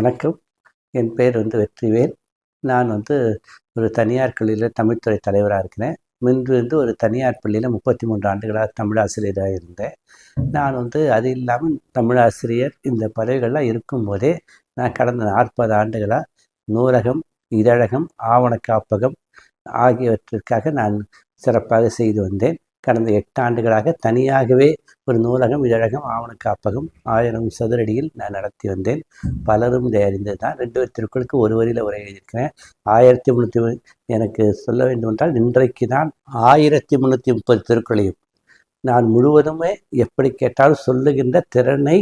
வணக்கம். என் பேர் வந்து வெற்றிவேல். நான் வந்து ஒரு தனியார் பள்ளியில் தமிழ்துறை தலைவராக இருக்கிறேன். முன்பு வந்து ஒரு தனியார் பள்ளியில் முப்பத்தி மூன்று ஆண்டுகளாக தமிழ் ஆசிரியராக இருந்தேன். நான் வந்து அது இல்லாமல் தமிழ் ஆசிரியர் இந்த பதவிகள்லாம் இருக்கும்போதே நான் கடந்த நாற்பது ஆண்டுகளாக நூலகம் இதழகம் ஆவண காப்பகம் ஆகியவற்றிற்காக நான் சிறப்பாக செய்து வந்தேன். கடந்த எட்டு ஆண்டுகளாக தனியாகவே ஒரு நூலகம் இதழகம் ஆவண காப்பகம் ஆயிரம் சதுரடியில் நான் நடத்தி வந்தேன். பலரும் இதை அறிந்தது தான் ரெண்டு திருக்குளுக்கு ஒரு வரியில் உரை எழுதியிருக்கிறேன். ஆயிரத்தி முந்நூற்றி எனக்கு சொல்ல வேண்டுமென்றால் இன்றைக்கு தான் ஆயிரத்தி முந்நூற்றி முப்பது திருக்குறளையும் நான் முழுவதுமே எப்படி கேட்டாலும் சொல்லுகின்ற திறனை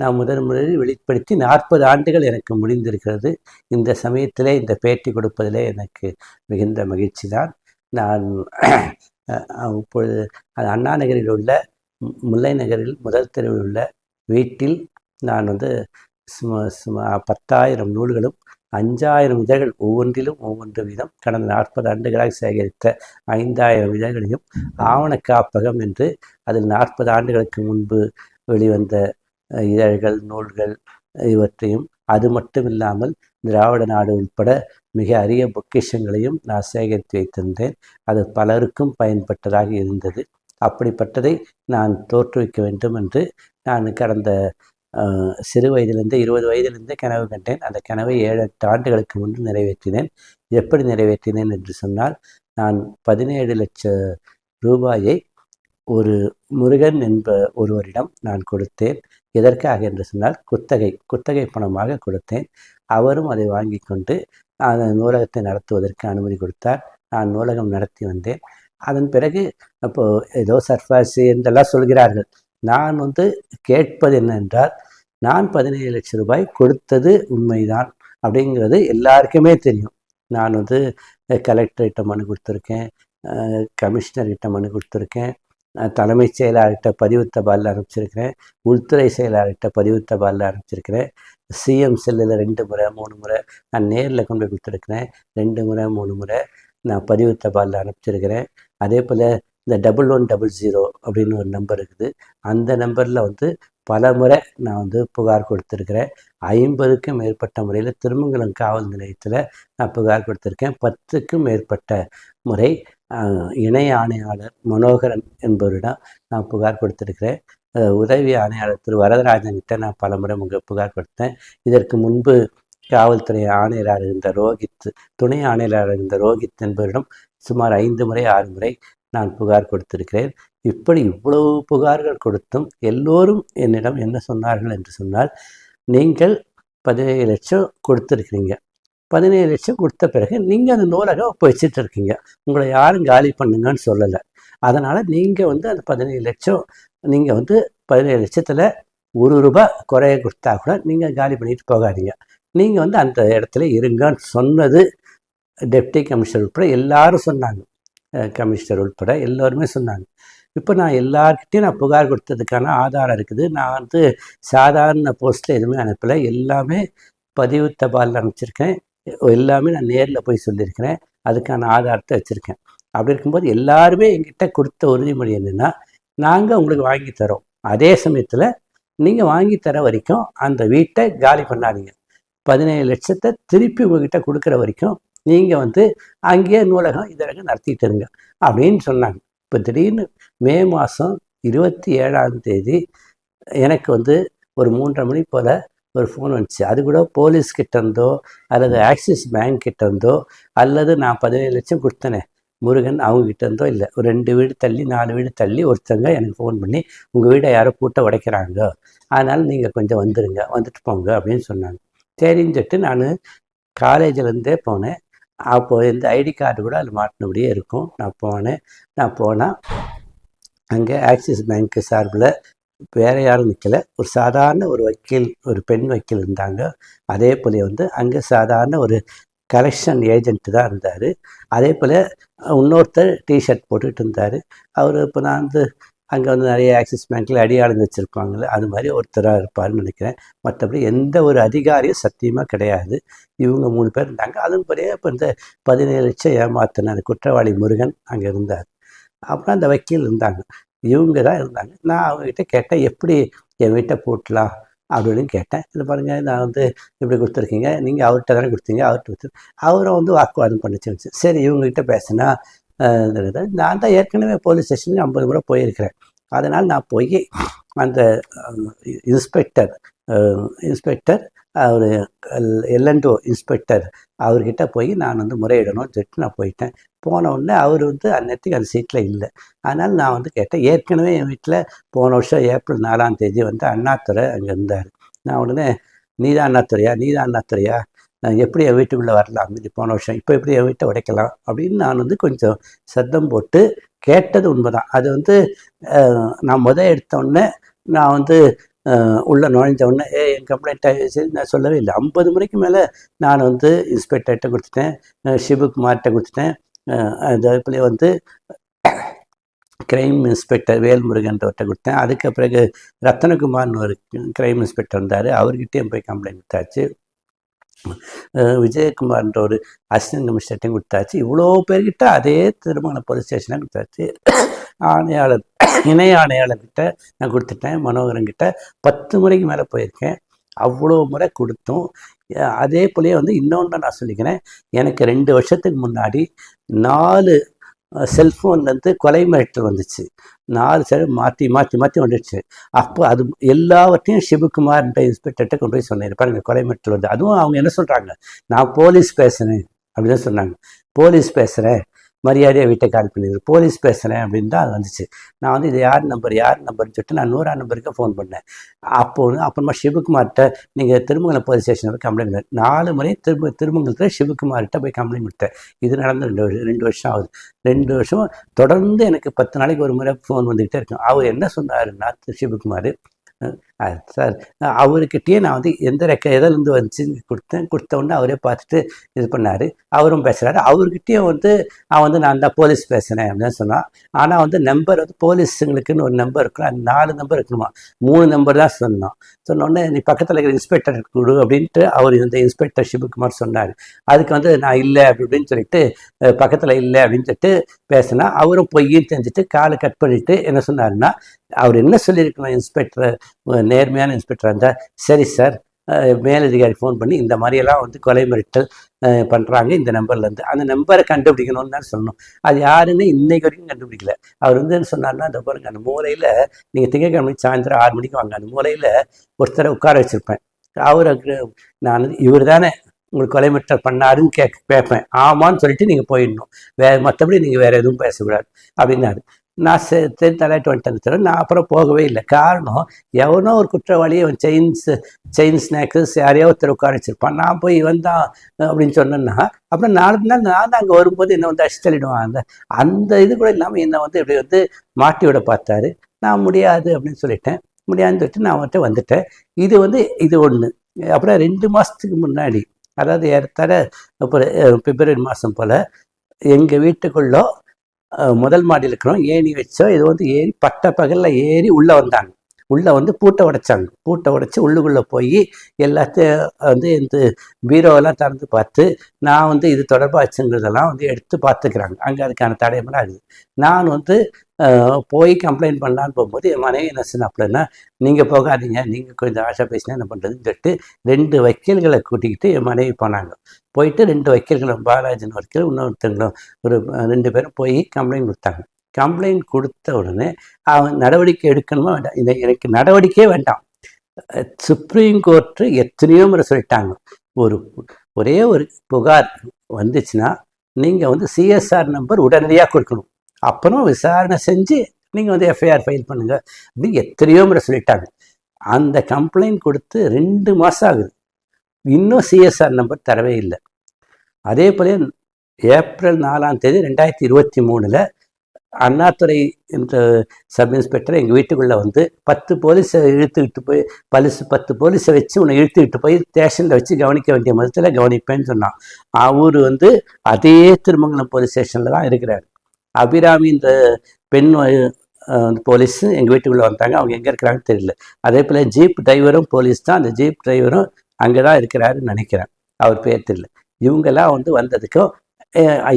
நான் முதன் முதலில் வெளிப்படுத்தி நாற்பது ஆண்டுகள் எனக்கு முடிந்திருக்கிறது. இந்த சமயத்திலே இந்த பேட்டி கொடுப்பதிலே எனக்கு மிகுந்த மகிழ்ச்சி தான் நான் இப்பொழுது அண்ணா நகரில் உள்ள முல்லை நகரில் முதல் தெருவில் உள்ள வீட்டில் நான் வந்து சும சும பத்தாயிரம் நூல்களும் அஞ்சாயிரம் இதழ்கள் ஒவ்வொன்றிலும் ஒவ்வொன்று வீதம் கடந்த நாற்பது ஆண்டுகளாக சேகரித்த ஐந்தாயிரம் இதழ்களையும் ஆவண காப்பகம் என்று அதில் நாற்பது ஆண்டுகளுக்கு முன்பு வெளிவந்த இதழ்கள் நூல்கள் இவற்றையும் அது மட்டும் இல்லாமல் திராவிட நாடு உட்பட மிக அரிய பொக்கிஷங்களையும் நான் சேகரித்து வைத்திருந்தேன். அது பலருக்கும் பயன்பட்டதாக இருந்தது. அப்படிப்பட்டதை நான் தோற்றுவிக்க வேண்டும் என்று நான் கடந்த சிறு வயதிலிருந்து இருபது வயதிலிருந்து கனவு கண்டேன். அந்த கனவை ஏழு எட்டு ஆண்டுகளுக்கு முன்பு நிறைவேற்றினேன். எப்படி நிறைவேற்றினேன் என்று சொன்னால் நான் பதினேழு லட்ச ரூபாயை ஒரு முருகன் என்ப ஒருவரிடம் நான் கொடுத்தேன். எதற்காக என்று சொன்னால் குத்தகை குத்தகை பணமாக கொடுத்தேன். அவரும் அதை வாங்கி கொண்டு அந்த நூலகத்தை நடத்துவதற்கு அனுமதி கொடுத்தார். நான் நூலகம் நடத்தி வந்தேன். அதன் பிறகு அப்போது ஏதோ சர்ஃபாசி என்றெல்லாம் சொல்கிறார்கள். நான் வந்து கேட்பது என்னென்றால் நான் பதினேழு லட்சம் ரூபாய் கொடுத்தது உண்மைதான் அப்படிங்கிறது எல்லாருக்குமே தெரியும். நான் வந்து கலெக்டர்கிட்ட மனு கொடுத்துருக்கேன் கமிஷனர்கிட்ட மனு கொடுத்துருக்கேன் நான் தலைமைச் செயலாளர்கிட்ட பதிவு தபாலில் அனுப்பிச்சிருக்கிறேன் உள்துறை செயலாளர்கிட்ட பதிவு தபாலில் அனுப்பிச்சிருக்கிறேன் சிஎம் செல்லில் ரெண்டு முறை மூணு முறை நான் நேரில் கொண்டு போய் கொடுத்துருக்கிறேன். ரெண்டு முறை மூணு முறை நான் பதிவு தபாலில் அனுப்பிச்சிருக்கிறேன் அதே போல் இந்த டபுள் ஒன் டபுள் ஜீரோ அப்படின்னு ஒரு நம்பர் இருக்குது. அந்த நம்பரில் வந்து பல முறை நான் வந்து புகார் கொடுத்துருக்குறேன். ஐம்பதுக்கும் மேற்பட்ட முறையில் திருமங்கலம் காவல் நிலையத்தில் நான் புகார் கொடுத்துருக்கேன். பத்துக்கும் மேற்பட்ட முறை இணை ஆணையாளர் மனோகரன் என்பவரிடம் நான் புகார் கொடுத்துருக்கிறேன். உதவி ஆணையாளர் திரு வரதராஜன்கிட்ட நான் பல முறை புகார் கொடுத்தேன். இதற்கு முன்பு காவல்துறை ஆணையராக இருந்த ரோஹித் துணை ஆணையராக இருந்த ரோஹித் என்பவரிடம் சுமார் ஐந்து முறை ஆறு முறை நான் புகார் கொடுத்திருக்கிறேன். இப்படி இவ்வளவு புகார்கள் கொடுத்தும் எல்லோரும் என்னிடம் என்ன சொன்னார்கள் என்று சொன்னால் நீங்கள் பதினேழு லட்சம் கொடுத்துருக்கிறீங்க. பதினேழு லட்சம் கொடுத்த பிறகு நீங்கள் அந்த நூலகம் இப்போ வச்சுட்டு இருக்கீங்க உங்களை யாரும் காலி பண்ணுங்கன்னு சொல்லலை. அதனால் நீங்கள் வந்து அந்த பதினேழு லட்சம் நீங்கள் வந்து பதினேழு லட்சத்தில் ஒரு ரூபா குறைய கொடுத்தா கூட நீங்கள் காலி பண்ணிட்டு போகாதீங்க. நீங்கள் வந்து அந்த இடத்துல இருங்கன்னு சொன்னது டெப்டி கமிஷனர் உட்பட எல்லாரும் சொன்னாங்க. கமிஷனர் உட்பட எல்லோருமே சொன்னாங்க. இப்போ நான் எல்லார்கிட்டையும் நான் புகார் கொடுத்ததுக்கான ஆதாரம் இருக்குது. நான் வந்து சாதாரண போஸ்ட்டில் எதுவுமே அனுப்பலை. எல்லாமே பதிவு தபால் அனுப்பிச்சிருக்கேன். எல்லாமே நான் நேரில் போய் சொல்லியிருக்கிறேன். அதுக்கான ஆதாரத்தை வச்சுருக்கேன். அப்படி இருக்கும்போது எல்லாருமே எங்கிட்ட கொடுத்த உறுதிமொழி என்னென்னா நாங்கள் உங்களுக்கு வாங்கி தரோம். அதே சமயத்தில் நீங்கள் வாங்கி தர வரைக்கும் அந்த வீட்டை காலி பண்ணாதீங்க. பதினேழு லட்சத்தை திருப்பி உங்ககிட்ட கொடுக்குற வரைக்கும் நீங்கள் வந்து அங்கேயே நூலகம் இதழகம் நடத்திட்டு இருங்க அப்படின்னு சொன்னாங்க. இப்போ திடீர்னு மே மாதம் இருபத்தி ஏழாம் தேதி எனக்கு வந்து ஒரு மூன்றரை மணி போல் ஒரு ஃபோன் வந்துச்சு. அது கூட போலீஸ் கிட்டேருந்தோ அல்லது ஆக்சிஸ் பேங்க் கிட்டேருந்தோ அல்லது நான் பதினேழு லட்சம் கொடுத்தனேன் முருகன் அவங்க இருந்தோ இல்லை. ஒரு ரெண்டு வீடு தள்ளி நாலு வீடு தள்ளி ஒருத்தங்க எனக்கு ஃபோன் பண்ணி உங்கள் வீடை யாரோ கூட்ட உடைக்கிறாங்க. அதனால் நீங்கள் கொஞ்சம் வந்துடுங்க வந்துட்டு போங்க அப்படின்னு சொன்னாங்க. சரின்னு சொல்லிட்டு நான் காலேஜிலேருந்தே போனேன். அப்போது இந்த ஐடி கார்டு கூட அதில் மாட்டினபடியே இருக்கும். நான் போனேன். நான் போனால் அங்கே ஆக்சிஸ் பேங்க்கு சார்பில் வேறு யாரும் நிற்கலை ஒரு சாதாரண ஒரு வக்கீல் ஒரு பெண் வக்கீல் இருந்தாங்க. அதே போல் வந்து அங்கே சாதாரண ஒரு கலெக்ஷன் ஏஜென்ட் தான் இருந்தார். அதே போல் இன்னொருத்தர் டிஷர்ட் போட்டுக்கிட்டு இருந்தார். அவர் இப்போ நான் வந்து அங்கே வந்து நிறைய ஆக்சிஸ் பேங்க்கில் அடியாளம் வச்சுருப்பாங்களே அது மாதிரி ஒருத்தராக இருப்பார்னு நினைக்கிறேன். மற்றபடி எந்த ஒரு அதிகாரியும் சத்தியமாக கிடையாது. இவங்க மூணு பேர் இருந்தாங்க. அதுவும் பெரிய இப்போ இந்த பதினேழு லட்சம் ஏமாத்தின குற்றவாளி முருகன் அங்கே இருந்தார். அப்புறம் அந்த வக்கீல் இருந்தாங்க. இவங்க தான் இருந்தாங்க. நான் அவங்ககிட்ட கேட்டேன் எப்படி என் வீட்டை போட்டலாம்? அப்படின்னு கேட்டேன். இல்லை பாருங்கள் நான் வந்து இப்படி கொடுத்துருக்கீங்க. நீங்கள் அவர்கிட்ட தானே கொடுத்தீங்க அவர்கிட்ட கொடுத்து. அவரும் வந்து வாக்குவாதம் பண்ணிச்சு சரி இவங்ககிட்ட பேசினா நான் தான் ஏற்கனவே போலீஸ் ஸ்டேஷனுக்கு ஐம்பது முறை போயிருக்கிறேன். அதனால் நான் போய் அந்த இன்ஸ்பெக்டர் இன்ஸ்பெக்டர் அவர் எல்என்டோ இன்ஸ்பெக்டர் அவர்கிட்ட போய் நான் வந்து முறையிடணும்னு சொல்லிட்டு நான் போயிட்டேன். போன உடனே அவர் வந்து அந்நேரத்துக்கு அந்த சீட்டில் இல்லை. அதனால் நான் வந்து கேட்டேன் ஏற்கனவே என் வீட்டில் போன வருஷம் ஏப்ரல் நாலாம் தேதி வந்து அண்ணாத்துறை அங்கே இருந்தார். நான் உடனே நீதான் அண்ணாத்துறையா நீதான் அண்ணாத்துறையா நான் எப்படி என் வீட்டுக்குள்ளே வரலாம்? இது போன வருஷம் இப்போ எப்படி என் வீட்டை உடைக்கலாம்? அப்படின்னு நான் வந்து கொஞ்சம் சத்தம் போட்டு கேட்டது உண்மைதான். அது வந்து நான் முத எடுத்தோடனே நான் வந்து உள்ளே நுழைஞ்ச உடனே ஏ என் கம்ப்ளைண்ட் ஆகிடுச்சு நான் சொல்லவே இல்லை. ஐம்பது முறைக்கு மேலே நான் வந்து இன்ஸ்பெக்டர்கிட்ட கொடுத்துட்டேன். சிவகுமார்கிட்ட கொடுத்துட்டேன். அஹ், அதே போல வந்து கிரைம் இன்ஸ்பெக்டர் வேல்முருகன்றவர்கிட்ட கொடுத்தேன். அதுக்கு பிறகு ரத்தனகுமார்னு ஒரு கிரைம் இன்ஸ்பெக்டர் இருந்தார் அவர்கிட்டையும் போய் கம்ப்ளைண்ட் கொடுத்தாச்சு. விஜயகுமார்ன்ற ஒரு அசிஸ்டன்ட் கமிஷனர்ட்டையும் கொடுத்தாச்சு. இவ்வளோ பேர்கிட்ட அதே திருமண போலீஸ் ஸ்டேஷனாக கொடுத்தாச்சு. ஆணையாளர் இணை ஆணையாளர்கிட்ட நான் கொடுத்துட்டேன். மனோகரன் கிட்ட பத்து முறைக்கு மேலே போயிருக்கேன். அவ்வளோ முறை கொடுத்தும். அதே போலயே வந்து இன்னொன்று நான் சொல்லிக்கிறேன். எனக்கு ரெண்டு வருஷத்துக்கு முன்னாடி நாலு செல்ஃபோன்லேருந்து கொலை மிரட்டல் வந்துச்சு. நாலு செல் மாற்றி மாற்றி மாற்றி வந்துடுச்சு அப்போ அது எல்லாவற்றையும் சிவகுமார்ன்ற இன்ஸ்பெக்டர்கிட்ட கொண்டு போய் சொன்னேன். பாருங்க கொலை மிரட்டல் வந்து அதுவும் அவங்க என்ன சொல்கிறாங்க நான் போலீஸ் பேசுகிறேன் அப்படின்னு சொன்னாங்க. போலீஸ் பேசுகிறேன் மரியாதையாக வீட்டை கால் பண்ணிடு போலீஸ் பேசுகிறேன் அப்படின்னு தான் அது வந்துச்சு. நான் வந்து இது யார் நம்பர் யார் நம்பர்னு சொல்லிட்டு நான் நூறாம் நம்பருக்கு ஃபோன் பண்ணேன். அப்போ அப்புறமா சிவகுமார்கிட்ட நீங்கள் திருமங்கலம் போலீஸ் ஸ்டேஷனில் போய் கம்ப்ளைண்ட் நாலு முறை திரும்ப திருமங்கலத்தில் சிவகுமார்கிட்ட போய் கம்ப்ளைண்ட் கொடுத்தேன். இது நடந்து ரெண்டு வருஷம் ரெண்டு வருஷம் ஆகுது. ரெண்டு வருஷம் தொடர்ந்து எனக்கு பத்து நாளைக்கு ஒரு முறை ஃபோன் வந்துக்கிட்டே இருக்கும். அவர் என்ன சொன்னாருன்னா சிவகுமார் சார். அவர்கிட்டயே நான் வந்து எந்த ரெக்க எதிலேருந்து வந்துச்சு கொடுத்தேன் கொடுத்த உடனே அவரே பார்த்துட்டு இது பண்ணார். அவரும் பேசுகிறாரு அவர்கிட்டயே வந்து அவன் வந்து நான் தான் போலீஸ் பேசுகிறேன் அப்படின்னு சொன்னான். ஆனால் வந்து நம்பர் வந்து போலீஸுங்களுக்குன்னு ஒரு நம்பர் இருக்கணும் அந்த நாலு நம்பர் இருக்கணுமா மூணு நம்பர் தான் சொன்னான். சொன்னோடனே நீ பக்கத்தில் இருக்கிற இன்ஸ்பெக்டர் கொடு அப்படின்ட்டு அவர் இந்த இன்ஸ்பெக்டர் சிவகுமார் சொன்னார். அதுக்கு வந்து நான் இல்லை அப்படி இப்படின்னு சொல்லிட்டு பக்கத்தில் இல்லை அப்படின்னு சொல்லிட்டு பேசினா அவரும் பொய்யும் தெரிஞ்சுட்டு காலை கட் பண்ணிவிட்டு என்ன சொன்னார்னா அவர் என்ன சொல்லியிருக்கணும் இன்ஸ்பெக்டர்? நேர்மையான இன்ஸ்பெக்டர் இருந்தால் சரி சார் மேலதிகாரி ஃபோன் பண்ணி இந்த மாதிரியெல்லாம் வந்து கொலை மிரட்டல் பண்ணுறாங்க இந்த நம்பர்லேருந்து அந்த நம்பரை கண்டுபிடிக்கணும்னு தான் சொல்லணும். அது யாருன்னு இன்னைக்கு வரைக்கும் கண்டுபிடிக்கல. அவர் வந்து என்ன சொன்னார்னா அந்த பாருங்க அந்த மூலையில் நீங்கள் திங்கக்கிழமை சாயந்தரம் ஆறு மணிக்கு வாங்க. அந்த மூலையில் ஒருத்தரை உட்கார வச்சுருப்பேன். அவருக்கு நான் இவர் தானே உங்களுக்கு கொலை மிரட்டல் பண்ணாருன்னு கேட்க கேட்பேன். ஆமான்னு சொல்லிட்டு நீங்கள் போயிடணும். வேறு மற்றபடி நீங்கள் வேறு எதுவும் பேசக்கூடாது. அப்படின்னாரு. நான் சரி தலையிட்டு வந்துட்டேன் நான் அப்புறம் போகவே இல்லை. காரணம் எவனோ ஒரு குற்றவாளியை அவன் செயின்ஸ் செயின் ஸ்நாக்ஸ் யாரையோ ஒருத்தர் உட்கார வச்சிருப்பான். நான் போய் வந்தான் அப்படின்னு சொன்னேன்னா அப்புறம் நாலு நாள் நான் அங்கே வரும்போது என்னை வந்து அடிச்சு தள்ளிடுவான் அந்த அந்த இது கூட இல்லாமல் என்னை வந்து இப்படி வந்து மாட்டி விட பார்த்தாரு. நான் முடியாது அப்படின்னு சொல்லிட்டேன். முடியாதுன்னு சொல்லிட்டு நான் அவன்கிட்ட வந்துட்டேன். இது வந்து இது ஒன்று அப்புறம் ரெண்டு மாதத்துக்கு முன்னாடி அதாவது ஏறத்தாழ அப்புறம் பிப்ரவரி மாதம் போல் எங்கள் வீட்டுக்குள்ளோ முதல் மாடியில் இருக்கிறோம். ஏணி வச்சோம் இது வந்து ஏறி பட்ட பகலில் ஏறி உள்ளே வந்தாங்க. உள்ளே வந்து பூட்டை உடைச்சாங்க. பூட்டை உடைச்சி உள்ளுக்குள்ளே போய் எல்லாத்தையும் வந்து இந்த பீரோவெல்லாம் திறந்து பார்த்து நான் வந்து இது தொடர்பாச்சுங்கிறதெல்லாம் வந்து எடுத்து பார்த்துக்கிறாங்க. அங்கே அதுக்கான தடையமெல்லாம் ஆகுது நான் வந்து போய் கம்ப்ளைண்ட் பண்ணலான்னு போகும்போது என் மனைவி என்ன சொன்னாப்புலன்னா நீங்கள் போகாதீங்க. நீங்கள் கொஞ்சம் ஆஷா பேசினா என்ன பண்ணுறதுன்னு சொல்லிட்டு ரெண்டு வக்கீல்களை கூட்டிக்கிட்டு என் மனைவி போனாங்க. போயிட்டு ரெண்டு வக்கீல்களும் பாலாஜின்னு வக்கீல் இன்னொருத்தங்களும் ஒரு ரெண்டு பேரும் போய் கம்ப்ளைண்ட் கொடுத்தாங்க. கம்ப்ளைண்ட் கொடுத்த உடனே அவன் நடவடிக்கை எடுக்கணுமா வேண்டாம்? இதை எனக்கு நடவடிக்கையே வேண்டாம். சுப்ரீம் கோர்ட்டு எத்தனையோ முறை சொல்லிட்டாங்க. ஒரு ஒரே ஒரு புகார் வந்துச்சுன்னா நீங்கள் வந்து சிஎஸ்ஆர் நம்பர் உடனடியாக கொடுக்கணும். அப்புறம் விசாரணை செஞ்சு நீங்கள் வந்து எஃப்ஐஆர் ஃபைல் பண்ணுங்க. அப்படின்னு எத்தனையோ முறை சொல்லிட்டாங்க. அந்த கம்ப்ளைண்ட் கொடுத்து ரெண்டு மாதம் ஆகுது. இன்னும் சிஎஸ்ஆர் நம்பர் தரவே இல்லை. அதே போல ஏப்ரல் நாலாம் தேதி ரெண்டாயிரத்தி இருபத்தி மூணில் அண்ணாதுரை என்ற சப் இன்ஸ்பெக்டர் எங்கள் வீட்டுக்குள்ளே வந்து பத்து போலீஸை இழுத்துக்கிட்டு போய் பலிசு பத்து போலீஸை வச்சு உன்னை இழுத்துக்கிட்டு போய் ஸ்டேஷனில் வச்சு கவனிக்க வேண்டிய மதத்தில் கவனிப்பேன்னு சொன்னான். அவர் வந்து அதே திருமங்கலம் போலீஸ் ஸ்டேஷனில் தான் இருக்கிறார். அபிராமின்ற பெண் போலீஸ் எங்கள் வீட்டுக்குள்ளே வந்தாங்க. அவங்க எங்கே இருக்கிறாங்கன்னு தெரியல. அதே போல் ஜீப் டிரைவரும் போலீஸ் தான். அந்த ஜீப் டிரைவரும் அங்கே தான் இருக்கிறாருன்னு நினைக்கிறேன். அவர் பேர் தெரியல. இவங்கெல்லாம் வந்து வந்ததுக்கும்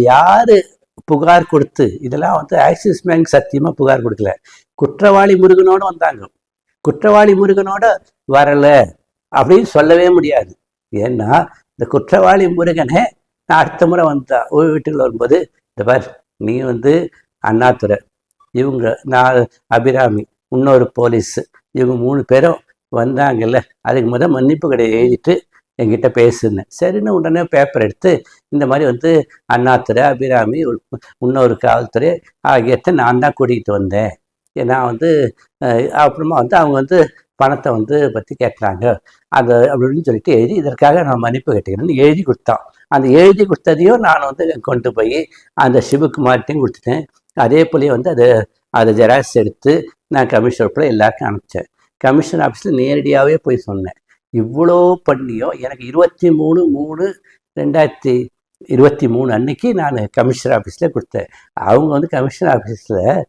யார் புகார் கொடுத்து இதெல்லாம் வந்து ஆக்சிஸ் பேங்க் சத்தியமாக புகார் கொடுக்கல. குற்றவாளி முருகனோடு வந்தாங்க. குற்றவாளி முருகனோட வரலை அப்படின்னு சொல்லவே முடியாது. ஏன்னா இந்த குற்றவாளி முருகனே நான் அடுத்த முறை வந்தா ஒரு வீட்டுக்குள்ள வரும்போது இந்த பார் நீ வந்து அண்ணாதுரை. இவங்க நான் அபிராமி இன்னொரு போலீஸு. இவங்க மூணு பேரும் வந்தாங்கல்ல அதுக்கு முதல் மன்னிப்பு கடை எழுதிட்டு என்கிட்ட பேசுனேன். சரின்னு உடனே பேப்பர் எடுத்து இந்த மாதிரி வந்து அண்ணாத்துறை அபிராமி இன்னொரு காவல்துறை ஆகியத்தை நான் தான் கூட்டிகிட்டு வந்தேன். நான் வந்து அப்புறமா வந்து அவங்க வந்து பணத்தை வந்து பற்றி கேட்குறாங்க. அது அப்படின்னு சொல்லிட்டு எழுதி இதற்காக நான் மன்னிப்பு கேட்டுக்கிறேன்னு எழுதி கொடுத்தான். அந்த எழுதி கொடுத்ததையும் நான் வந்து கொண்டு போய் அந்த சிவகுமார்ட்டையும் கொடுத்துட்டேன். அதே போலயே வந்து அதை அதை ஜெராக்ஸ் எடுத்து நான் கமிஷனர் எல்லாருக்கும் அனுப்பிச்சேன். கமிஷன் ஆஃபீஸில் நேரடியாகவே போய் சொன்னேன். இவ்வளோ பண்ணியும் எனக்கு இருபத்தி மூணு மூணு ரெண்டாயிரத்தி இருபத்தி மூணு அன்னைக்கு நான் கமிஷனர் ஆஃபீஸில் கொடுத்தேன். அவங்க வந்து கமிஷனர் ஆஃபீஸில்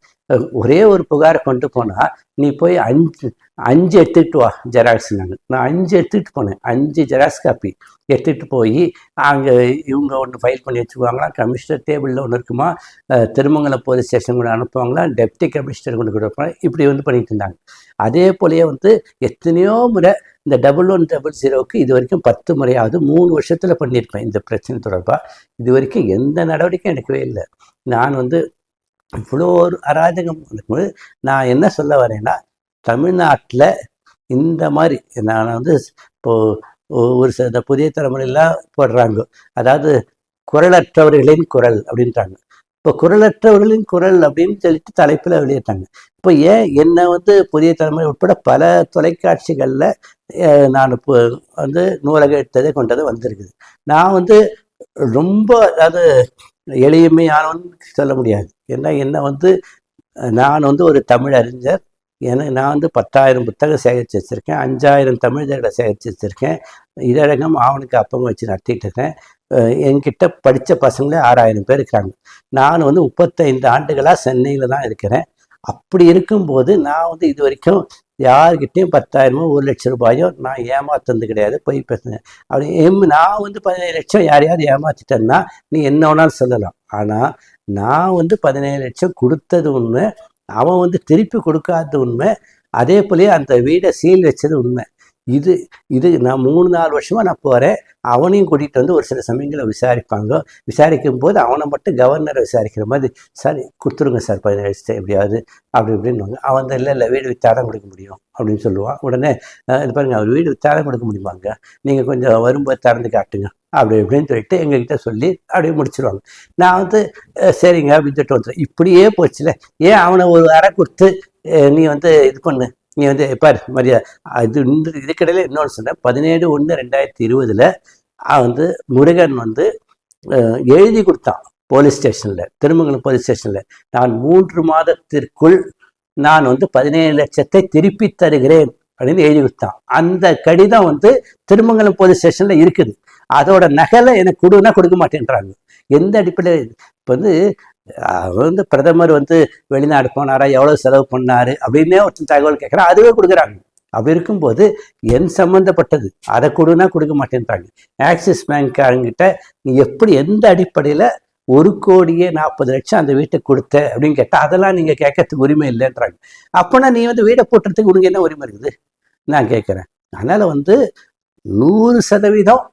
ஒரே ஒரு புகாரை கொண்டு போனால் நீ போய் அஞ்சு அஞ்சு எடுத்துக்கிட்டு வா ஜெராக்ஸ் நாங்கள் நான் அஞ்சு எடுத்துகிட்டு போனேன். அஞ்சு ஜெராக்ஸ் காப்பி. எடுத்துகிட்டு போய் அங்கே இவங்க ஒன்று ஃபைல் பண்ணி வச்சுக்குவாங்களா? கமிஷனர் டேபிளில் ஒன்று இருக்குமா? திருமங்கலம் போலீஸ் ஸ்டேஷன் கூட அனுப்புவாங்களா? டெப்டி கமிஷனர் கொண்டு கொடுப்பாங்க இப்படி வந்து பண்ணிட்டு இருந்தாங்க. அதே போலேயே வந்து எத்தனையோ முறை இந்த டபுள் ஒன் டபுள் ஜீரோவுக்கு இது வரைக்கும் பத்து முறையாவது மூணு வருஷத்தில் பண்ணியிருப்பேன் இந்த பிரச்சனை தொடர்பாக இது வரைக்கும் எந்த நடவடிக்கையும் எடுக்கவே இல்லை. நான் வந்து இவ்வளோ ஒரு அராஜகம். இருக்கும்போது நான் என்ன சொல்ல வரேன்னா தமிழ்நாட்டில் இந்த மாதிரி நான் வந்து இப்போது ஒரு சில இந்த புதிய தலைமுறையெல்லாம் போடுறாங்க. அதாவது குரலற்றவர்களின் குரல் அப்படின்றாங்க இப்போ குரலற்றவர்களின் குரல் அப்படின்னு சொல்லிட்டு தலைப்பில் வெளியிட்டாங்க. இப்போ ஏன் என்னை வந்து புதிய தலைமுறை உட்பட பல தொலைக்காட்சிகளில் நான் இப்போ வந்து நூலக எடுத்ததை கொண்டது வந்திருக்குது. நான் வந்து ரொம்ப அதாவது எளிமையானவன்னு சொல்ல முடியாது. ஏன்னா என்ன வந்து நான் வந்து ஒரு தமிழ் அறிஞர். எனக்கு நான் வந்து பத்தாயிரம் புத்தகம் சேகரித்து வச்சுருக்கேன். அஞ்சாயிரம் தமிழர்களை சேகரித்து வச்சுருக்கேன். இதழகம் ஆவணுக்கு அப்பங்க வச்சு நடத்திட்டு இருக்கேன். என்கிட்ட படித்த பசங்களே ஆறாயிரம் பேர் இருக்கிறாங்க நான் வந்து முப்பத்தைந்து ஆண்டுகளாக சென்னையில் தான் இருக்கிறேன். அப்படி இருக்கும்போது நான் வந்து இது வரைக்கும் யார்கிட்டயும் பத்தாயிரமோ ஒரு லட்சம் ரூபாயோ நான் ஏமாத்துனது கிடையாது. போய் பேசுனேன் அப்படி எம் நான் வந்து பதினேழு லட்சம் யாரையாவது ஏமாத்திட்டேன்னா நீ என்ன வேணாலும் சொல்லலாம். ஆனால் நான் வந்து பதினேழு லட்சம் கொடுத்தது உண்மை. அவன் வந்து திருப்பி கொடுக்காதது உண்மை. அதே போலயே அந்த வீடை சீல் வச்சது உண்மை. இது இது நான் மூணு நாலு வருஷமா நான் போகிறேன் அவனையும் கூட்டிகிட்டு வந்து ஒரு சில சமயங்களை விசாரிப்பாங்க. விசாரிக்கும் போது அவனை மட்டும் கவர்னரை விசாரிக்கிற மாதிரி சார் கொடுத்துருங்க சார் பதினேழு லட்சத்தை எப்படியாவது அப்படி இப்படின்னு அவன் இல்லை இல்லை வீடு வித்தாதான் கொடுக்க முடியும் அப்படின்னு சொல்லுவான். உடனே இது பாருங்கள் அவர் வீடு வித்தாதான் கொடுக்க முடியுமாங்க? நீங்கள் கொஞ்சம் வரும்போது திறந்து காட்டுங்க அப்படி இப்படின்னு சொல்லிட்டு எங்ககிட்ட சொல்லி அப்படியே முடிச்சிருவாங்க. நான் வந்து சரிங்க அப்படின்னு சொல்லிட்டு வந்துடுவேன் இப்படியே போச்சுல. ஏன் அவனை ஒரு அறை கொடுத்து நீ வந்து இது பண்ணு நீ வந்து பார் மரியா இது இந்த இதுக்கிடையில இன்னொன்று சொன்னேன் பதினேழு ஒன்று ரெண்டாயிரத்தி இருபதுல வந்து முருகன் வந்து எழுதி கொடுத்தான் போலீஸ் ஸ்டேஷனில் திருமங்கலம் போலீஸ் ஸ்டேஷனில். நான் மூன்று மாதத்திற்குள் நான் வந்து பதினேழு லட்சத்தை திருப்பி தருகிறேன் அப்படின்னு எழுதி கொடுத்தான். அந்த கடிதம் வந்து திருமங்கலம் போலீஸ் ஸ்டேஷனில் இருக்குது. அதோட நகலை எனக்கு கொடுன்னா கொடுக்க மாட்டேன்றாங்க. எந்த அடிப்படையில்? இப்போ வந்து அவர் வந்து பிரதமர் வந்து வெளிநாடு போனாரா எவ்வளவு செலவு பண்ணாரு அப்படின்னே ஒருத்தன் தகவல் கேட்குறான். அதுவே கொடுக்குறாங்க. அப்படி இருக்கும்போது என் சம்மந்தப்பட்டது அதை கொடுனா கொடுக்க மாட்டேன்றாங்க. ஆக்சிஸ் பேங்க்காரங்கிட்ட நீ எப்படி எந்த அடிப்படையில் ஒரு கோடியே நாற்பது லட்சம் அந்த வீட்டை கொடுத்த? அப்படின்னு கேட்டால் அதெல்லாம் நீங்கள் கேட்கறதுக்கு உரிமை இல்லைன்றாங்க. அப்போனா நீ வந்து வீடை போட்டுறதுக்கு உனக்கு என்ன உரிமை இருக்குது? நான் கேட்குறேன். அதனால் வந்து நூறு சதவீதம்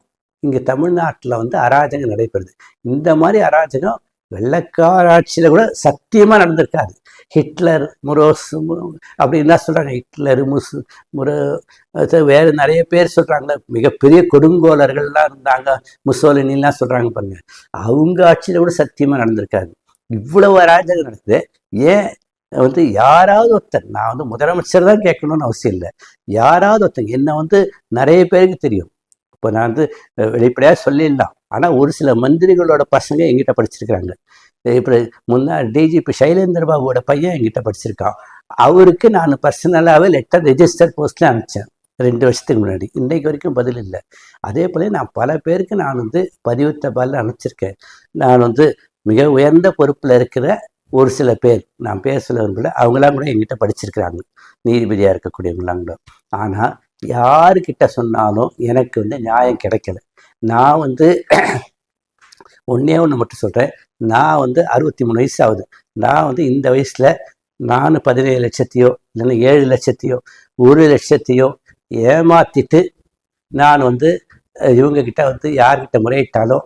இங்கே தமிழ்நாட்டில் வந்து அராஜகம் நடைபெறுது. இந்த மாதிரி அராஜகம் வெள்ளக்கார ஆட்சியில் கூட சத்தியமாக நடந்திருக்காது. ஹிட்லர் முரோஸ் அப்படின்லாம் அப்படி என்ன சொல்கிறாங்க ஹிட்லர் முஸ் முரோ வேறு நிறைய பேர் சொல்கிறாங்க மிகப்பெரிய கொடுங்கோலர்கள்லாம் இருந்தாங்க. முசோலினிலாம் சொல்கிறாங்க பாருங்க. அவங்க ஆட்சியில் கூட சத்தியமாக நடந்திருக்காது. இவ்வளவு அராஜகம் நடக்குது. ஏன்? வந்து யாராவது ஒருத்தர் நான் வந்து முதலமைச்சர் தான் கேட்கணும்னு அவசியம் இல்லை. யாராவது ஒருத்தர் என்னை வந்து நிறைய பேருக்கு தெரியும். இப்போ நான் வந்து வெளிப்படையாக சொல்லிடலாம். ஆனால் ஒரு சில மந்திரிகளோட பசங்க எங்கிட்ட படிச்சிருக்கிறாங்க. இப்போ முன்னாள் டிஜிபி சைலேந்திர பாபுவோட பையன் எங்கிட்ட படிச்சிருக்கான். அவருக்கு நான் பர்சனலாகவே லெட்டர் ரெஜிஸ்டர் போஸ்ட்டில் அனுப்பிச்சேன். ரெண்டு வருஷத்துக்கு முன்னாடி. இன்றைக்கு வரைக்கும் பதில் இல்லை. அதே போல நான் பல பேருக்கு நான் வந்து பதிவு தபாலில் அனுப்பிச்சிருக்கேன். நான் வந்து மிக உயர்ந்த பொறுப்பில் இருக்கிற ஒரு சில பேர் நான் பேர் சொல்ல விரும்பல அவங்களாம் கூட எங்கிட்ட படிச்சிருக்கிறாங்க. நீதிபதியாக இருக்கக்கூடியவங்களாம் கூட. ஆனால் யாருக்கிட்ட சொன்னாலும் எனக்கு வந்து நியாயம் கிடைக்கல. நான் வந்து ஒன்றே ஒன்று மட்டும் சொல்கிறேன் நான் வந்து அறுபத்தி மூணு வயசு ஆகுது நான் வந்து இந்த வயசில் நான் பதினேழு லட்சத்தையோ இல்லைன்னா ஏழு லட்சத்தையோ ஒரு லட்சத்தையோ ஏமாத்திட்டு நான் வந்து இவங்கக்கிட்ட வந்து யார்கிட்ட முறையிட்டாலும்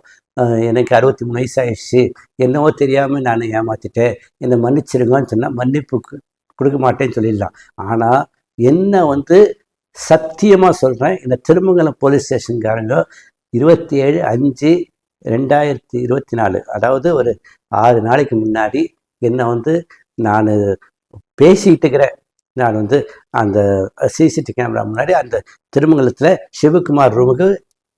எனக்கு அறுபத்தி மூணு வயசு ஆயிடுச்சு என்னவோ தெரியாமல் நான் ஏமாத்திட்டேன். என்னை மன்னிச்சிருங்கன்னு சொன்னால் மன்னிப்பு கொடுக்க மாட்டேன்னு சொல்லிடலாம். ஆனால் என்ன வந்து சத்தியமாக சொல்கிறேன் இந்த திருமங்கலம் போலீஸ் ஸ்டேஷன்காரங்க இருபத்தி ஏழு அஞ்சு ரெண்டாயிரத்தி இருபத்தி நாலு. அதாவது ஒரு ஆறு நாளைக்கு முன்னாடி என்னை வந்து நான் பேசிக்கிட்டு இருக்கிறேன். நான் வந்து அந்த சிசிடிவி கேமரா முன்னாடி அந்த திருமங்கலத்தில் சிவகுமார் ரூமுக்கு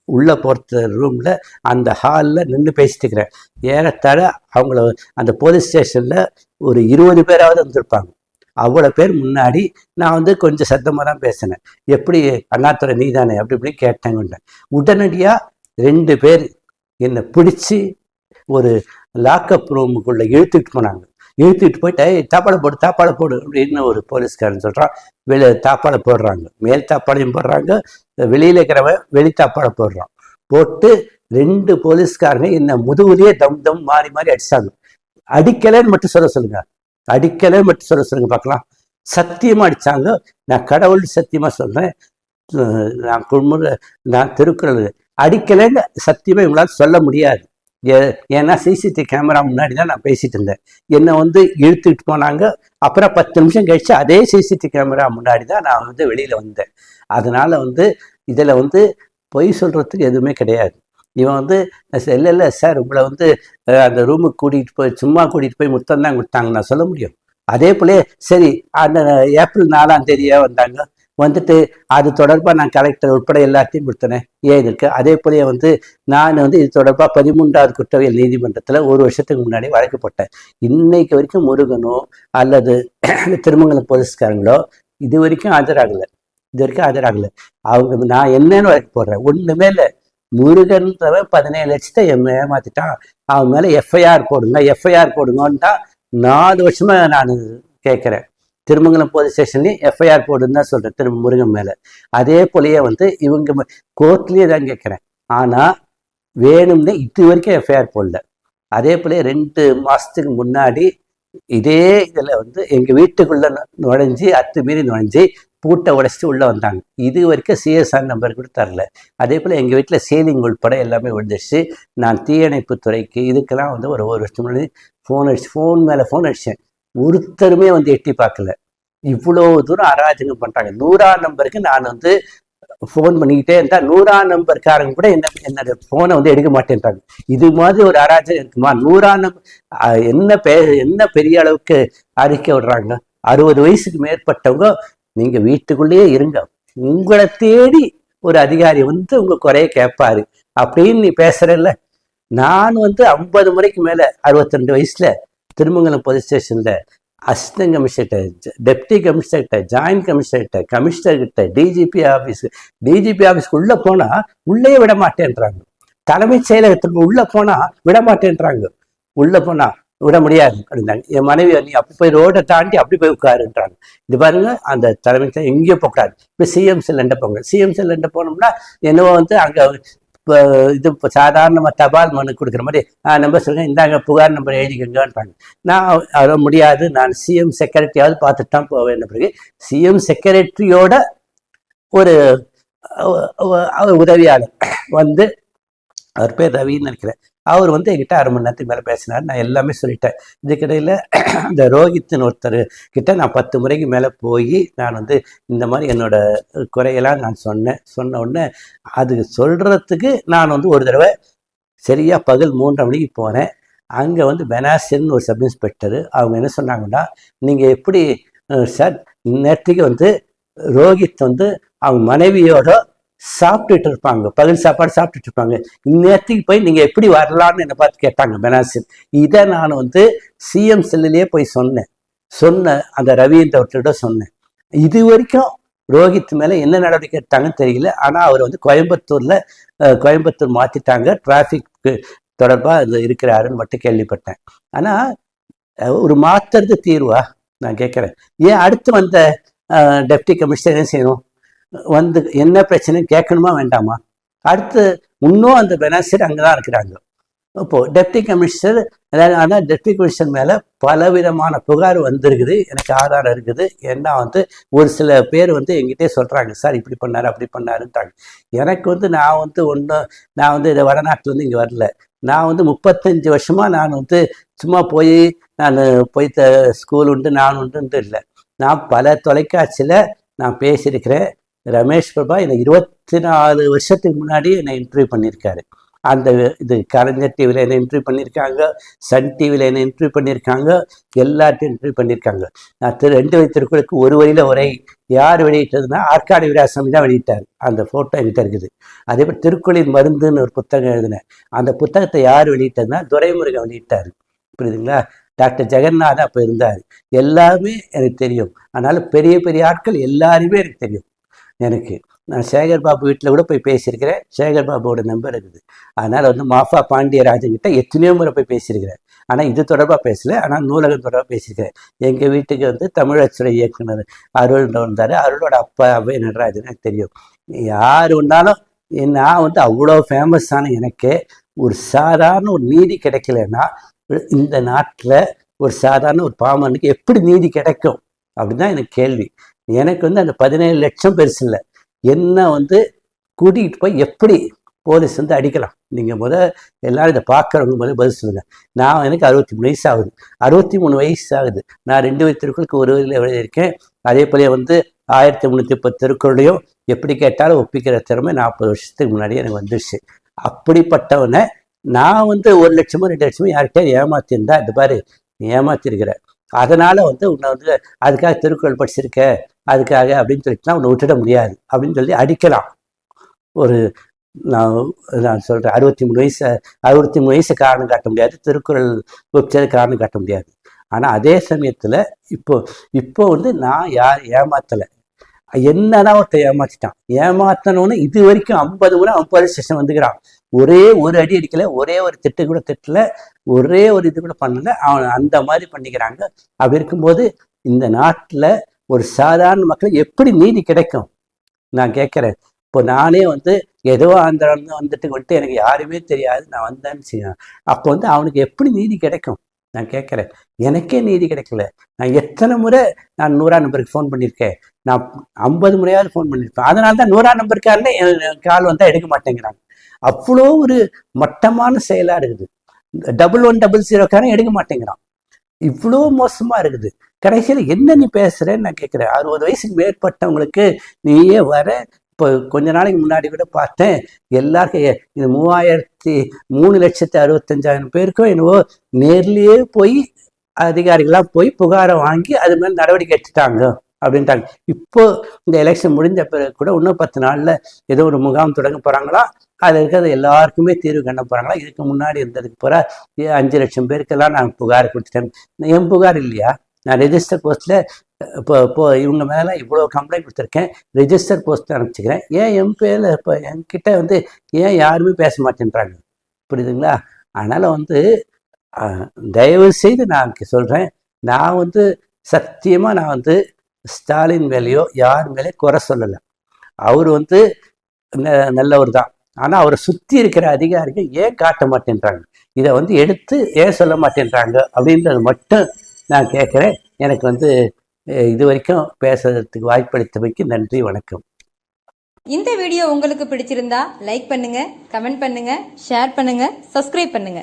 உள்ளே போகிற ரூமில் அந்த ஹாலில் நின்று பேசிட்டு இருக்கிறேன். ஏறத்தாழ அவங்கள அந்த போலீஸ் ஸ்டேஷனில் ஒரு இருபது பேராவது வந்திருப்பாங்க. அவ்வளோ பேர் முன்னாடி நான் வந்து கொஞ்சம் சத்தமாக தான் பேசினேன். எப்படி அண்ணாத்துறை நீ தானே அப்படி இப்படி கேட்டேங்க உடனடியாக ரெண்டு பேர் என்னை பிடிச்சி ஒரு லாக்அப் ரூமுக்குள்ளே இழுத்துட்டு போனாங்க. இழுத்துட்டு போயிட்டு "ஏய், தாப்பாளை போடு தாப்பாளை போடு அப்படின்னு ஒரு போலீஸ்காரன் சொல்கிறான் வெளி தாப்பாளை போடுறாங்க. மேல் தாப்பாளையும் போடுறாங்க. வெளியில் இருக்கிறவன் வெளி தாப்பாளை போடுறான். போட்டு ரெண்டு போலீஸ்காரங்க என்னை முதுகுலயே தம் தம் மாறி மாறி அடிச்சாங்க. அடிக்கலைன்னு மட்டும் சொல்ல சொல்லுங்க. அடிக்கலே மட்டும் சொல்ல சொல்லுங்க பார்க்கலாம். சத்தியமாக அடித்தாங்க நான் கடவுள் சத்தியமாக சொல்கிறேன் நான் குமுற நான் திருக்குறள். அடிக்கலைன்னு சத்தியமாக இவங்களால் சொல்ல முடியாது. ஏ- ஏன்னா சிசிடிவி கேமரா முன்னாடி தான் நான் பேசிட்டு இருந்தேன். என்னை வந்து இழுத்துட்டு போனாங்க. அப்புறம் பத்து நிமிஷம் கழிச்சு அதே சிசிடிவி கேமரா முன்னாடி தான் நான் வந்து வெளியில் வந்தேன். அதனால் வந்து இதில் வந்து பொய் சொல்கிறதுக்கு எதுவுமே கிடையாது. இவன் வந்து இல்லை இல்லை சார் உங்களை வந்து அந்த ரூமுக்கு கூட்டிகிட்டு போய் சும்மா கூட்டிகிட்டு போய் முத்தம் தான் கொடுத்தாங்க. நான் சொல்ல முடியும். அதே போல சரி அந்த ஏப்ரல் நாலாம் தேதியே வந்தாங்க. வந்துட்டு அது தொடர்பாக நான் கலெக்டர் உட்பட எல்லாத்தையும் கொடுத்தனேன். ஏன் இருக்கு அதே போலயே வந்து நான் வந்து இது தொடர்பாக பதிமூன்றாவது குற்றவியல் நீதிமன்றத்தில் ஒரு வருஷத்துக்கு முன்னாடி வழக்கு போட்டேன். இன்னைக்கு வரைக்கும் முருகனோ அல்லது திருமங்கலம் போலீஸ்காரங்களோ இது வரைக்கும் ஆஜராகலை. இது வரைக்கும் ஆஜராகலை. அவங்க நான் என்னன்னு வழக்கு போடுறேன். ஒன்றுமே இல்லை. முருகன்றவன் பதினேழு லட்சத்தை எம் ஏமாத்திட்டான். அவன் மேலே எஃப்ஐஆர் போடுங்க எஃப்ஐஆர் போடுங்கன்ட்டான் நாலு வருஷமா நான் கேட்குறேன். திருமங்கலம் போலீஸ் ஸ்டேஷன்லேயும் எஃப்ஐஆர் போடுன்னு தான் சொல்கிறேன் திரும்ப முருகன் மேலே. அதே போலயே வந்து இவங்க கோர்ட்லேயே தான் கேட்குறேன். ஆனால் வேணும்னு இது வரைக்கும் எஃப்ஐஆர் போடல. அதே போல ரெண்டு மாதத்துக்கு முன்னாடி இதே இதில் வந்து எங்கள் வீட்டுக்குள்ளே நுழைஞ்சி அத்துமீறி நுழைஞ்சி பூட்டை உடைச்சிட்டு உள்ளே வந்தாங்க. இது வரைக்கும் சிஎஸ்ஆர் நம்பர் கூட தரல. அதே போல் எங்கள் வீட்டில் சீலிங் உள்பட எல்லாமே விழுந்துச்சு நான் தீயணைப்பு துறைக்கு இதுக்கெல்லாம் வந்து ஒரு ஒரு வருஷம் முன்னாடி ஃபோன் அடிச்சு ஃபோன் மேலே ஃபோன் அடித்தேன் ஒருத்தருமே வந்து எட்டி பார்க்கல. இவ்வளோ தூரம் அராஜகம் பண்ணுறாங்க நூறாம் நம்பருக்கு நான் வந்து ஃபோன் பண்ணிக்கிட்டே இருந்தால் நூறாம் நம்பர்காரங்க கூட என்ன என்னோட ஃபோனை வந்து எடுக்க மாட்டேன்றாங்க. இது மாதிரி ஒரு அராஜகம் இருக்குமா? நூறாம் நம்பர் என்ன பெ என்ன பெரிய அளவுக்கு அறிக்கை விடுறாங்க? அறுபது வயசுக்கு மேற்பட்டவங்க நீங்க வீட்டுக்குள்ளேயே இருங்க. உங்களை தேடி ஒரு அதிகாரி வந்து உங்க குறைய கேட்பாரு. அப்படின்னு நீ பேசுறல்ல? நான் வந்து ஐம்பது முறைக்கு மேல அறுபத்தி ரெண்டு வயசுல திருமங்கலம் போலீஸ் ஸ்டேஷன்ல அசிஸ்டன்ட் கமிஷனர்கிட்ட டெப்டி கமிஷனர்கிட்ட ஜாயின்ட் கமிஷனர்கிட்ட கமிஷனர்கிட்ட டிஜிபி ஆஃபீஸ் டிஜிபி ஆஃபீஸ்க்கு உள்ள போனா உள்ளே விட மாட்டேன்றாங்க தலைமைச் செயலகத்துக்கு உள்ள போனா விட மாட்டேன்றாங்க உள்ள போனா விட முடியாது. அப்படின்னாங்க. என் மனைவி நீ அப்படி போய் ரோடை தாண்டி அப்படி போய் உட்காருன்றாங்க. இது பாருங்க அந்த தலைமை செயலகம் எங்கேயும் போகக்கூடாது. இப்போ சிஎம் செல்லண்ட போங்க. சிஎம் செல்லண்ட போனோம்னா என்னவோ வந்து அங்கே இப்போ இது இப்போ சாதாரணமாக தபால் மனு கொடுக்குற மாதிரி நான் நம்பர் சொல்லுங்கள் இந்தாங்க புகார் நம்பர் எழுதிக்கங்கன்றாங்க. நான் அத முடியாது. நான் சிஎம் செக்ரட்டரியாவது பார்த்துட்டு தான் போவேன். பிறகு சிஎம் செக்ரட்டரியோட ஒரு உதவியாளர் வந்து அவர் பேர் ரவின்னு நினைக்கிறேன். அவர் வந்து என்கிட்ட அரை மணி நேரத்துக்கு மேலே பேசினார். நான் எல்லாமே சொல்லிட்டேன். இதுக்கிடையில் அந்த ரோஹித்னு ஒருத்தர் கிட்ட நான் பத்து முறைக்கு மேலே போய் நான் வந்து இந்த மாதிரி என்னோட குறையெல்லாம் நான் சொன்னேன். சொன்ன உடனே அது சொல்கிறதுக்கு நான் வந்து ஒரு தடவை சரியாக பகல் மூன்றரை மணிக்கு போனேன். அங்கே வந்து பெனாசிர்னு ஒரு சப் இன்ஸ்பெக்டர் அவங்க என்ன சொன்னாங்கன்னா நீங்கள் எப்படி சார் நேற்றுக்கு வந்து ரோஹித் வந்து அவங்க மனைவியோட சாப்பிட்டுட்டு இருப்பாங்க. பகல் சாப்பாடு சாப்பிட்டுட்டு இருப்பாங்க. இந்நேரத்துக்கு போய் நீங்கள் எப்படி வரலாம்னு என்னை பார்த்து கேட்டாங்க பெனாசிர். இதை நான் வந்து சிஎம் செல்லுலேயே போய் சொன்னேன். சொன்ன அந்த ரவீந்திரவர்கிட்ட சொன்னேன். இது வரைக்கும் ரோஹித் மேலே என்ன நடவடிக்கை எடுத்தாங்கன்னு தெரியல. ஆனால் அவர் வந்து கோயம்புத்தூரில் கோயம்புத்தூர் மாற்றிட்டாங்க டிராஃபிக் தொடர்பாக அது இருக்கிறாருன்னு மட்டும் கேள்விப்பட்டேன். ஆனால் ஒரு மாத்துறது தீர்வா? நான் கேட்குறேன். ஏன் அடுத்து வந்த டெப்டி கமிஷனர் என்ன செய்யணும்? வந்து என்ன பிரச்சனைன்னு கேட்கணுமா வேண்டாமா? அடுத்து இன்னும் அந்த பெனாசிர் அங்கே தான் இருக்கிறாங்க. இப்போ டெப்டி கமிஷனர் ஆனால் டெப்டி கமிஷனர் மேலே பலவிதமான புகார் வந்திருக்குது எனக்கு ஆதாரம் இருக்குது. ஏன்னா வந்து ஒரு சில பேர் வந்து எங்கிட்டே சொல்கிறாங்க சார் இப்படி பண்ணார் அப்படி பண்ணாருன்றாங்க. எனக்கு வந்து நான் வந்து ஒன்றும் நான் வந்து இந்த வடநாட்டிலேருந்து இங்கே வரல. நான் வந்து முப்பத்தஞ்சு வருஷமாக நான் வந்து சும்மா போய் நான் போய் த ஸ்கூல் உண்டு நான் உண்டுன்ட்டு இல்லை. நான் பல தொலைக்காட்சியில் நான் பேசியிருக்கிறேன். ரமேஷ் பிரபா என்னை இருபத்தி நாலு வருஷத்துக்கு முன்னாடி என்னை இன்டர்வியூ பண்ணியிருக்காரு. அந்த இது கலைஞர் டிவியில் என்ன இன்டர்வியூ பண்ணியிருக்காங்க சன் டிவியில் என்ன இன்டர்வியூ பண்ணியிருக்காங்க எல்லாத்தையும் இன்டர்வியூ பண்ணியிருக்காங்க. நான் திரு ரெண்டு வைத்திருக்குளுக்கு ஒரு வழியில் ஒரே யார் வெளியிட்டதுன்னா ஆற்காடு வீராசாமி தான் வெளியிட்டார். அந்த ஃபோட்டோ என்கிட்ட இருக்குது. அதே மாதிரி திருக்குறளின் மருந்துன்னு ஒரு புத்தகம் எழுதினேன். அந்த புத்தகத்தை யார் வெளியிட்டதுன்னா துரைமுருகன் வெளியிட்டார். புரியுதுங்களா? டாக்டர் ஜெகநாதன் அப்போ இருந்தார். எல்லாமே எனக்கு தெரியும். அதனால பெரிய பெரிய ஆட்கள் எல்லாருமே எனக்கு தெரியும். எனக்கு. நான் சேகர் பாபு வீட்டில் கூட போய் பேசியிருக்கிறேன். சேகர் பாபுவோட நம்பர் இருக்குது. அதனால் வந்து மாஃபா பாண்டியராஜன் கிட்ட எத்தனையோ முறை போய் பேசியிருக்கிறேன். ஆனால் இது தொடர்பாக பேசலை. ஆனால் நூலகம் தொடர்பாக பேசியிருக்கிறேன். எங்கள் வீட்டுக்கு வந்து தமிழச்சுரை இயக்குனர் அருள் வந்தார். அருளோட அப்பா அவை நடராஜன் எனக்கு தெரியும். யார் ஒன்றாலும் நான் வந்து அவ்வளோ ஃபேமஸான எனக்கு ஒரு சாதாரண ஒரு நீதி கிடைக்கலன்னா இந்த நாட்டில் ஒரு சாதாரண ஒரு பாமனுக்கு எப்படி நீதி கிடைக்கும்? அப்படின்னு தான் எனக்கு கேள்வி. எனக்கு வந்து அந்த பதினேழு லட்சம் பெருசு இல்லை. என்ன வந்து கூட்டிகிட்டு போய் எப்படி போலீஸ் வந்து அடிக்கலாம்? நீங்கள் முத எல்லாரும் இதை பார்க்குறவங்க முதல்ல பதில் சொல்லுங்கள் நான் எனக்கு அறுபத்தி மூணு வயசு ஆகுது. அறுபத்தி மூணு வயசு ஆகுது. நான் ரெண்டு வயசு திருக்குறளுக்கு ஒரு வயதில் எழுதியிருக்கேன். அதே போல வந்து ஆயிரத்தி முந்நூற்றி பத்து திருக்குறளையும் எப்படி கேட்டாலும் ஒப்பிக்கிற திறமை நாற்பது வருஷத்துக்கு முன்னாடியே எனக்கு வந்துடுச்சு அப்படிப்பட்டவனை நான் வந்து ஒரு லட்சமோ ரெண்டு லட்சமோ யார்கிட்டயும் ஏமாத்திருந்தா இந்த மாதிரி ஏமாத்திருக்கிறேன் அதனால் வந்து உன்னை வந்து அதுக்காக திருக்குறள் படிச்சிருக்க. அதுக்காக அப்படின்னு சொல்லிட்டுலாம் உன்னை விட்டுட முடியாது அப்படின்னு சொல்லி அடிக்கலாம். ஒரு நான் நான் சொல்கிறேன் அறுபத்தி மூணு வயசு அறுபத்தி மூணு வயசு காரணம் காட்ட முடியாது திருக்குறள் வெப்சைட் காரணம் காட்ட முடியாது. ஆனால் அதே சமயத்தில் இப்போ இப்போ வந்து நான் யார் ஏமாத்தலை? என்னதான் ஒருத்தன் ஏமாத்திட்டான். ஏமாத்தணும்னு இது வரைக்கும் ஐம்பது முறை ஐம்பது ஸ்டேஷன் வந்துக்கிறான். ஒரே ஒரு அடி அடிக்கல ஒரே ஒரு திட்டு கூட திட்டல ஒரே ஒரு இது கூட பண்ணல. அவன் அந்த மாதிரி பண்ணிக்கிறாங்க. அப்படி இருக்கும்போது இந்த நாட்டில் ஒரு சாதாரண மக்களுக்கு எப்படி நீதி கிடைக்கும்? நான் கேட்குறேன். இப்போ நானே வந்து ஏதோ ஆந்திரம் வந்துட்டு வந்துட்டு எனக்கு யாருமே தெரியாது. நான் வந்தேன்னு செய்யணும் அப்போ வந்து அவனுக்கு எப்படி நீதி கிடைக்கும்? நான் கேட்குறேன். எனக்கே நீதி கிடைக்கல. நான் எத்தனை முறை நான் நூறா நம்பருக்கு ஃபோன் பண்ணியிருக்கேன். நான் ஐம்பது முறையாவது ஃபோன் பண்ணியிருப்பேன். அதனால தான் நூறா நம்பருக்காரனே என் கால் வந்தால் எடுக்க மாட்டேங்கிறாங்க. அவ்வளோ ஒரு மட்டமான செயலாக இருக்குது. டபுள் ஒன் டபுள் ஜீரோக்காரன் எடுக்க மாட்டேங்கிறான். இவ்வளோ மோசமாக இருக்குது. கடைசியில் என்ன நீ பேசுகிறேன்னு நான் கேட்குறேன் அறுபது வயசுக்கு மேற்பட்டவங்களுக்கு நீயே வர இப்போ கொஞ்ச நாளைக்கு முன்னாடி கூட பார்த்தேன் எல்லாருக்கும் இது மூவாயிரத்தி மூணு லட்சத்தி அறுபத்தஞ்சாயிரம் பேருக்கும் என்னவோ நேர்லேயே போய் அதிகாரிகளாக போய் புகாரை வாங்கி அது மேலே நடவடிக்கை எடுத்துட்டாங்க அப்படின்ட்டாங்க. இப்போ இந்த எலெக்ஷன் முடிஞ்ச பிறகு கூட இன்னும் பத்து நாளில் ஏதோ ஒரு முகாம் தொடங்க போகிறாங்களா அதில் இருக்கிறது எல்லாருக்குமே தீர்வு கண்ண போகிறாங்களா இதுக்கு முன்னாடி இருந்ததுக்கு போகிற அஞ்சு லட்சம் பேருக்கெல்லாம் நான் புகார் கொடுத்துட்டேன். என் புகார் இல்லையா? நான் ரெஜிஸ்டர் போஸ்ட்டில் இப்போ இப்போ இவங்க மேலே இவ்வளோ கம்ப்ளைண்ட் கொடுத்துருக்கேன் ரெஜிஸ்டர் போஸ்ட் அனுப்பிச்சிக்கிறேன். ஏன் எம்பியில் இப்போ என்கிட்ட வந்து ஏன் யாருமே பேச மாட்டேன்றாங்க? புரியுதுங்களா? அதனால் வந்து தயவு செய்து நான் சொல்கிறேன் நான் வந்து சத்தியமாக நான் வந்து ஸ்டாலின் மேலேயோ யார் மேலே குறை சொல்லலை. அவர் வந்து ந- நல்லவர் தான். ஆனால் அவரை சுற்றி இருக்கிற அதிகாரிகள் ஏன் காட்ட மாட்டேன்றாங்க? இதை வந்து எடுத்து ஏன் சொல்ல மாட்டேன்றாங்க? அப்படின்றது மட்டும் நான் கேட்குறேன். எனக்கு வந்து இது வரைக்கும் பேசுறதுக்கு வாய்ப்பளித்தமைக்கு நன்றி வணக்கம். இந்த வீடியோ உங்களுக்கு பிடிச்சிருந்தா லைக் பண்ணுங்க கமெண்ட் பண்ணுங்க ஷேர் பண்ணுங்க சப்ஸ்கிரைப் பண்ணுங்க.